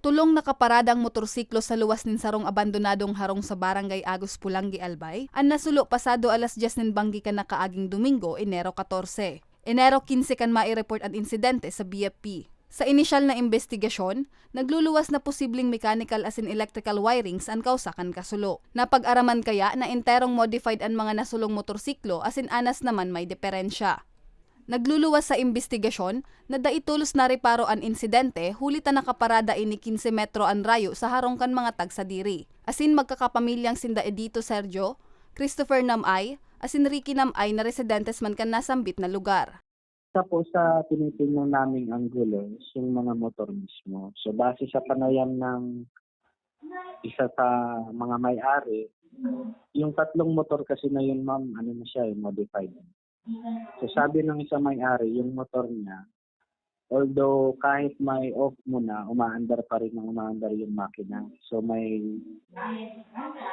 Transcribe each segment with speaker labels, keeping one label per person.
Speaker 1: Tulong nakaparadang motorsiklo sa luwas nin sarong abandonadong harong sa barangay Agus Pulangi Albay, ang nasulo pasado alas 10 nin banggi ka na kaaging Domingo, Enero 14. Enero 15 kan mai-report ang insidente sa BFP. Sa inisyal na investigasyon, nagluluwas na posibleng mechanical as in electrical wirings ang kausakan kasulo. Napag-araman kaya na enterong modified ang mga nasulong motorsiklo as in anas naman may diferensya. Nagluluwas sa investigasyon na daitulos na reparo an insidente hulita nakaparada ini 15 metro an rayo sa harongkan mga tagsadiri. Asin magkakapamilyang sinda Edito Sergio, Christopher Namay, asin Ricky Namay na residentes man kan nasambit na lugar.
Speaker 2: Po sa tinitingnan naming anggulo is yung mga motor mismo. So base sa panayam ng isa sa mga may-ari, yung tatlong motor kasi na yun ma'am, ano na siya, eh, modified. So sabi ng isa may-ari, yung motor niya, although kahit may off muna, umaandar pa rin ng umaandar yung makina. So may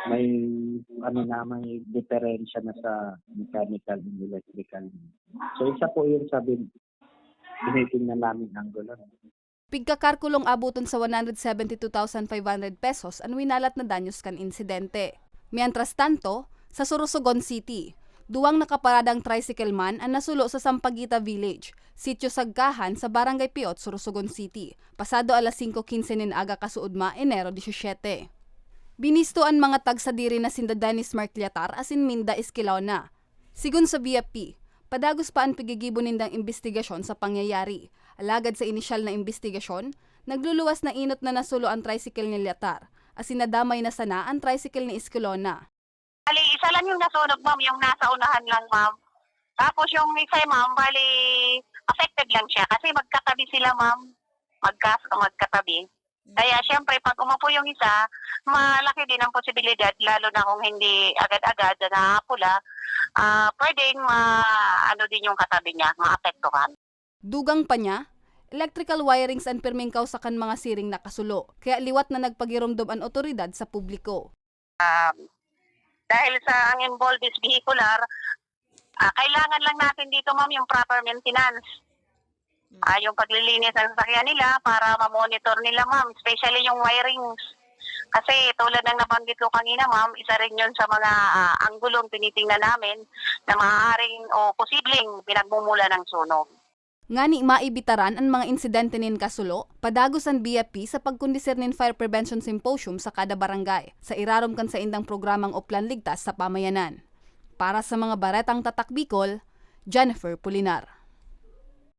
Speaker 2: may ano na may diferensya na sa mechanical and electrical. So isa po yung sabi tinitingnan namin anggulo.
Speaker 1: Pigkakarkulong abuton sa 172,500 pesos ang winalat na danyos kan insidente. Mientras tanto, sa Sorsogon City, duwang nakaparadang tricycle man ang nasulo sa Sampaguita Village, sitio Sagkahan sa Barangay Piot, Sorsogon City, pasado alas 5.15 nin aga kasuudma, Enero 17. Binisto ang mga tagsadiri na sinda Dennis Marcliatar asin Minda Esquilaw na. Sigun sa BFP, padagos pa ang pigigibo nindang investigasyon sa pangyayari. Alagad sa inisyal na investigasyon, nagluluwas na inot na nasulo ang tricycle ni Liatar, asin nadamay na sana ang tricycle ni Escalona.
Speaker 3: Lang yung nasunog, ma'am, yung nasa unahan lang, ma'am. Tapos yung isa, ma'am, bali, affected lang siya kasi magkatabi sila, ma'am. Magkas magkatabi. Kaya syempre, pag umupo yung isa, malaki din ang posibilidad, lalo na kung hindi agad-agad na pula, ah pwedeng ma, ano din yung katabi niya, maapektuhan.
Speaker 1: Dugang pa niya, electrical wirings ang pirming kausakan mga siring nakasulo, kaya liwat na nagpagirumdom ang otoridad sa publiko.
Speaker 3: Dahil sa ang involved is vehicular, ah, kailangan lang natin dito, ma'am, yung proper maintenance. Ah, yung paglilinis ng sasakyan nila para ma-monitor nila, ma'am, especially yung wirings. Kasi tulad ng nabanggit ko kanina, ma'am, isa rin yun sa mga ah, anggulong tinitingnan namin na maaaring o posibleng pinagmumula ng sunog.
Speaker 1: Ngani maibitaran ang mga insidente nin kasulo, padagos ang BFP sa pagkondisir nin Fire Prevention Symposium sa kada barangay, sa irarom kan sa indang programang Oplan Ligtas sa Pamayanan. Para sa mga baretang tatak Bicol, Jennifer Pulinar.